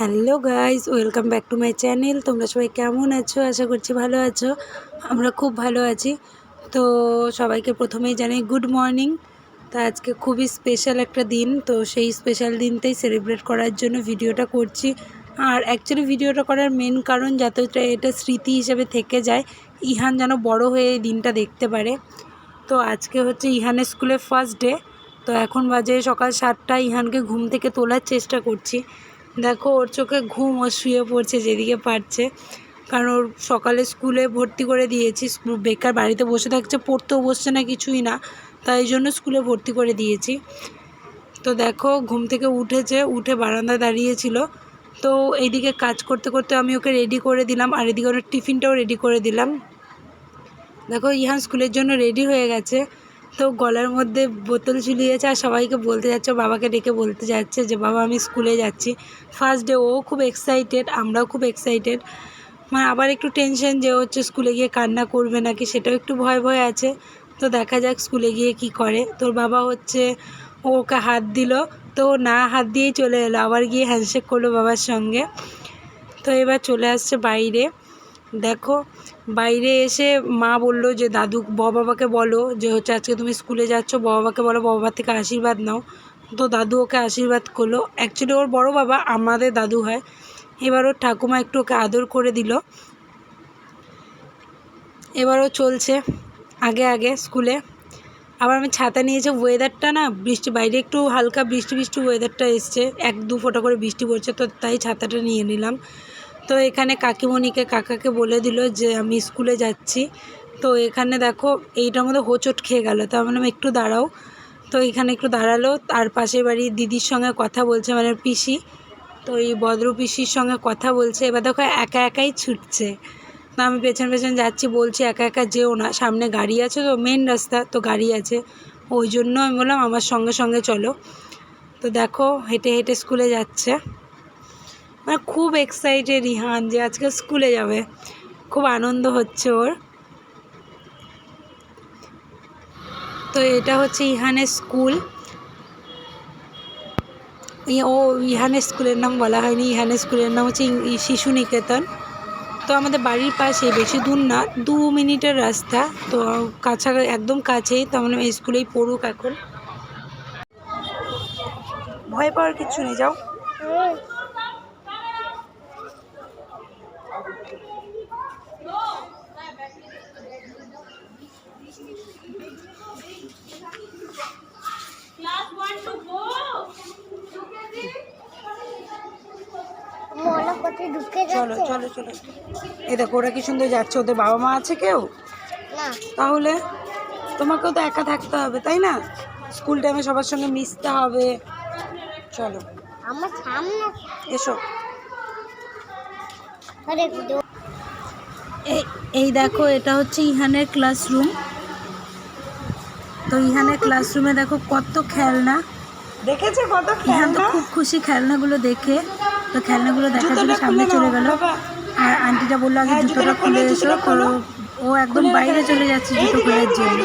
Hello guys, welcome back to my channel. তোমরা সবাই কেমন আছো? আশা করছি ভালো আছো। আমরা খুব ভালো আছি। তো সবাইকে প্রথমেই জানাই গুড মর্নিং। তো আজকে খুবই স্পেশাল একটা দিন। তো সেই স্পেশাল দিনটাই সেলিব্রেট করার জন্য ভিডিওটা করছি। আর অ্যাকচুয়ালি ভিডিওটা করার মেন কারণ যাতে এটা- এটা স্মৃতি হিসেবে থেকে যায়, ইহান যেন বড় হয়ে এই দিনটা দেখতে পারে। তো আজকে হচ্ছে ইহানের স্কুলে ফার্স্ট ডে তো এখন বাজে সকাল সাতটা ইহানকে ঘুম থেকে তোলার চেষ্টা করছি। দেখো, ওর চোখে ঘুম ও শুয়ে পড়ছে, যেদিকে পারছে। কারণ ওর সকালে স্কুলে ভর্তি করে দিয়েছি বেকার বাড়িতে বসে থাকছে, পড়তেও বসছে না, কিছুই না। তাই জন্য স্কুলে ভর্তি করে দিয়েছি। তো দেখো, ঘুম থেকে উঠেছে, উঠে বারান্দায় দাঁড়িয়েছিল। তো এইদিকে কাজ করতে করতে আমি ওকে রেডি করে দিলাম, আর এদিকে ওর টিফিনটাও রেডি করে দিলাম। দেখো, ইহান স্কুলের জন্য রেডি হয়ে গেছে। তো গলার মধ্যে বোতল ঝুলিয়েছে আর সবাইকে বলতে যাচ্ছে বাবাকে ডেকে বলতে যাচ্ছে যে, বাবা, আমি স্কুলে যাচ্ছি। ফার্স্ট ডে ও খুব এক্সাইটেড আমরাও খুব এক্সাইটেড মানে আবার একটু টেনশন যে হচ্ছে স্কুলে গিয়ে কান্না করবে নাকি, সেটাও একটু ভয় ভয় আছে। তো দেখা যাক স্কুলে গিয়ে কি করে। তোর বাবা হচ্ছে, ওকে হাত দিল, তো না হাত দিয়েই চলে এলো। আবার গিয়ে হ্যান্ডশেক করল বাবার সঙ্গে। তো এবার চলে আসছে বাইরে। দেখো, বাইরে এসে মা বলল যে, দাদু বাবাকে বলো যে, হচ্ছে আজকে তুমি স্কুলে যাচ্ছ বাবাকে বলো বাবা থেকে আশীর্বাদ নাও। তো দাদু ওকে আশীর্বাদ করল। অ্যাকচুয়ালি ওর বড় বাবা আমাদের দাদু হয়। এবার ওর ঠাকুমা একটু ওকে আদর করে দিল। এবারও চলছে আগে আগে স্কুলে। আবার আমি ছাতা নিয়েছি ওয়েদারটা না, বৃষ্টি, বাইরে একটু হালকা বৃষ্টি বৃষ্টি ওয়েদারটা এসছে। এক দু ফোঁটা করে বৃষ্টি পড়ছে, তো তাই ছাতাটা নিয়ে নিলাম। তো এখানে কাকিমণিকে কাকাকে বলে দিল যে আমি স্কুলে যাচ্ছি। তো এখানে দেখো এইটার মধ্যে হোঁচট খেয়ে গেল। তো বললাম, একটু দাঁড়াও। তো এখানে একটু দাঁড়াল। তার পাশের বাড়ির দিদির সঙ্গে কথা বলছে মানে পিসি। তো এই ভদ্র পিসির সঙ্গে কথা বলছে। এবার দেখো, একা একাই ছুটছে। তো আমি পেছন পেছন যাচ্ছি, বলছি, একা একা যেও না। সামনে গাড়ি আছে তো মেন রাস্তা তো গাড়ি আছে। ওই জন্য আমি বললাম, আমার সঙ্গে সঙ্গে চলো। তো দেখো, হেঁটে হেঁটে স্কুলে যাচ্ছে। মানে খুব এক্সাইটেড ইহান যে আজকে স্কুলে যাবে। খুব আনন্দ হচ্ছে ওর। তো এটা হচ্ছে ইহানের স্কুল। ও ইহানের স্কুলের নাম বলা হয়নি, ইহানের স্কুলের নাম হচ্ছে শিশু নিকেতন তো আমাদের বাড়ির পাশে, বেশি দূর না, দু মিনিটের রাস্তা। তো কাছা একদম কাছেই, তো আমরা স্কুলেই পড়ুক এখন। ভয় পাওয়ার কিছু নেই, যাও। চলো চলো চলো। এই দেখো ওরা কি সুন্দর যাচ্ছে? ওদের বাবা মা আছে কেউ? তাহলে তোমাকেও তো একা থাকতে হবে তাই না? স্কুল টাইমে সবার সঙ্গে মিশতে হবে। চলো। আমার সামনে এসো। এই এই দেখো এটা হচ্ছে ইহানের ক্লাসরুম তো ইহানের ক্লাসরুমে দেখো কত খেলনা। দেখেছে কত ইহান তো খুব খুশি খেলনাগুলো দেখে। তো খেলনাগুলো দেখার জন্য সামনে চলে গেল। আর আন্টিটা বলল আগে হ্যাঁ, জুতোটা খুলে এসো ও একদম বাইরে চলে যাচ্ছে জুতো খোলার জন্য।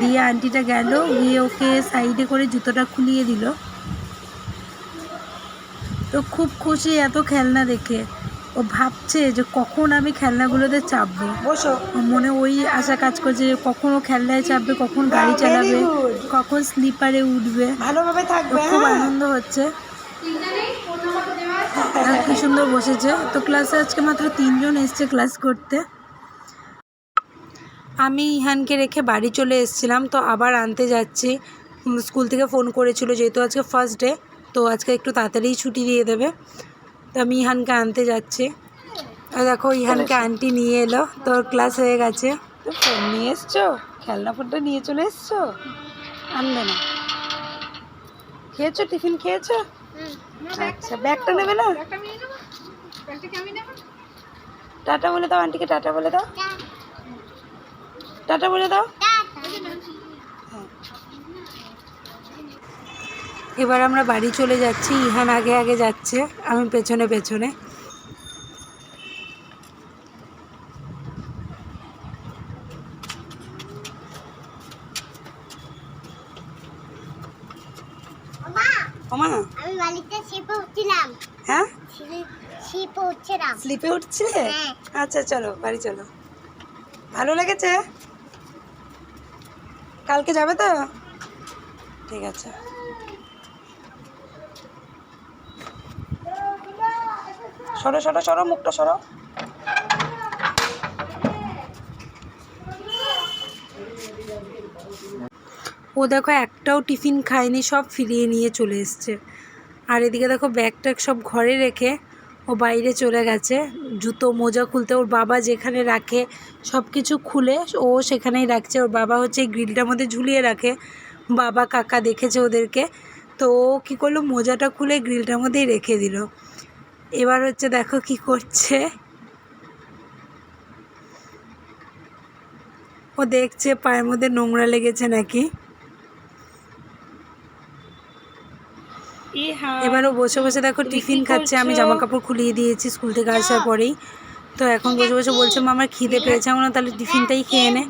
দিয়ে আন্টিটা গেল গিয়ে ওকে সাইডে করে জুতোটা খুলিয়ে দিল। তো খুব খুশি এত খেলনা দেখে। ও ভাবছে যে কখন আমি খেলনাগুলোতে চাপবো। বসো। মনে ওই আশা কাজ করছে যে কখন ও খেলনায় চাপবে কখন গাড়ি চালাবে কখন স্লিপারে উঠবে। ভালোভাবে থাকবে খুব হ্যাঁ। আনন্দ হচ্ছে। কি সুন্দর বসেছে। তো ক্লাসে আজকে মাত্র তিনজন এসছে ক্লাস করতে। আমি ইহানকে রেখে বাড়ি চলে এসেছিলাম, তো আবার আনতে যাচ্ছি। স্কুল থেকে ফোন করেছিল, যেহেতু আজকে ফার্স্ট ডে তো আজকে একটু তাড়াতাড়ি ছুটি দিয়ে দেবে। তো আমি ইহানকে আনতে যাচ্ছি। আর দেখো, ইহানকে আন্টি নিয়ে এলো। তোর ক্লাস হয়ে গেছে। তো ফোন নিয়ে এসছো? খেলনা ফোনটা নিয়ে চলে এসছো? আনবে না। খেয়েছো? টিফিন খেয়েছো? আচ্ছা ব্যাগটা নেবে না? টাটা বলে দাও আন্টিকে টাটা বলে দাও। টাটা বলে দাও। এবার আমরা বাড়ি চলে যাচ্ছি। ইহান আগে আগে যাচ্ছে আমি পেছনে পেছনে মা ওমা। আমি বাড়িতে চেপে উঠছিলাম। হ্যাঁ? সিঁড়ি ছিপ উঠছে না স্লিপে উঠছে হ্যাঁ। আচ্ছা চলো বাড়ি চলো। ভালো লেগেছে? কালকে যাবে তো? ঠিক আছে। সরো সরো সরো মুখটা সরো। ও দেখো একটাও টিফিন খায়নি, সব ফিরিয়ে নিয়ে চলে এসছে। আর এদিকে দেখো ব্যাগ ট্যাগ সব ঘরে রেখে ও বাইরে চলে গেছে। জুতো, মোজা খুলতে ওর বাবা যেখানে রাখে সব কিছু খুলে ও সেখানেই রাখছে। ওর বাবা হচ্ছে গ্রিলটার মধ্যে ঝুলিয়ে রাখে। বাবা, কাকা দেখেছে ওদেরকে। তো ও কী করল? মোজাটা খুলে গ্রিলটার মধ্যেই রেখে দিল। এবার হচ্ছে দেখো কি করছে। ও দেখছে পায়ের মধ্যে নোংরা লেগেছে নাকি। এবার ও বসে বসে দেখো টিফিন খাচ্ছে আমি জামা কাপড় খুলিয়ে দিয়েছি স্কুল থেকে আসার পরেই। তো এখন বসে বসে বলছে মা আমার খিদে পেয়েছে আমার তাহলে টিফিনটাই খেয়ে নে।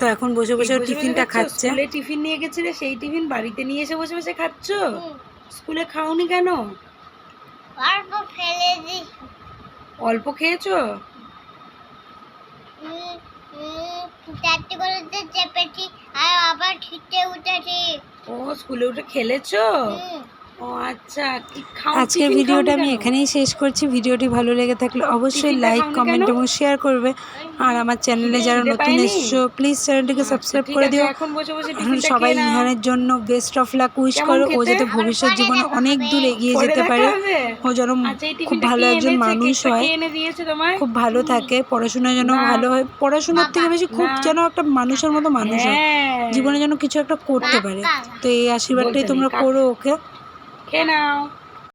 তো এখন বসে বসে টিফিনটা খাচ্ছে টিফিন নিয়ে গেছিলে সেই টিফিন বাড়িতে নিয়ে এসে বসে বসে খাচ্ছো। স্কুলে খাওনি কেন? অল্প ফেলে দিই অল্প খেয়েছো? হুম, হুম, চারটে করে চেপেছি আর আবার ছিটে উঠেছি। ও স্কুলে উঠে খেলেছো? আচ্ছা আজকের ভিডিওটা আমি এখানেই শেষ করছি। ভিডিওটি ভালো লেগে থাকলে অবশ্যই লাইক কমেন্ট? এবং শেয়ার করবে। আর আমার চ্যানেলে যারা নতুন? এসছো প্লিজ চ্যানেলটিকে সাবস্ক্রাইব করে দিও। সবাই। ইহানের জন্য বেস্ট অফ লাক উইশ করো। ও যাতে ভবিষ্যৎ জীবনে অনেক দূর এগিয়ে যেতে পারে। ও যেন আচ্ছা, খুব ভালো একজন মানুষ হয়। কে এনে দিয়েছে তোমায়? খুব ভালো থাকে। পড়াশোনা যেন ভালো হয়। পড়াশোনার থেকে বেশি খুব যেন একটা মানুষের মতো মানুষ হয়। হ্যাঁ। জীবনে যেন কিছু একটা করতে পারে। তো এই আশীর্বাদটাই তোমরা করো ওকে। খেয়ে নাও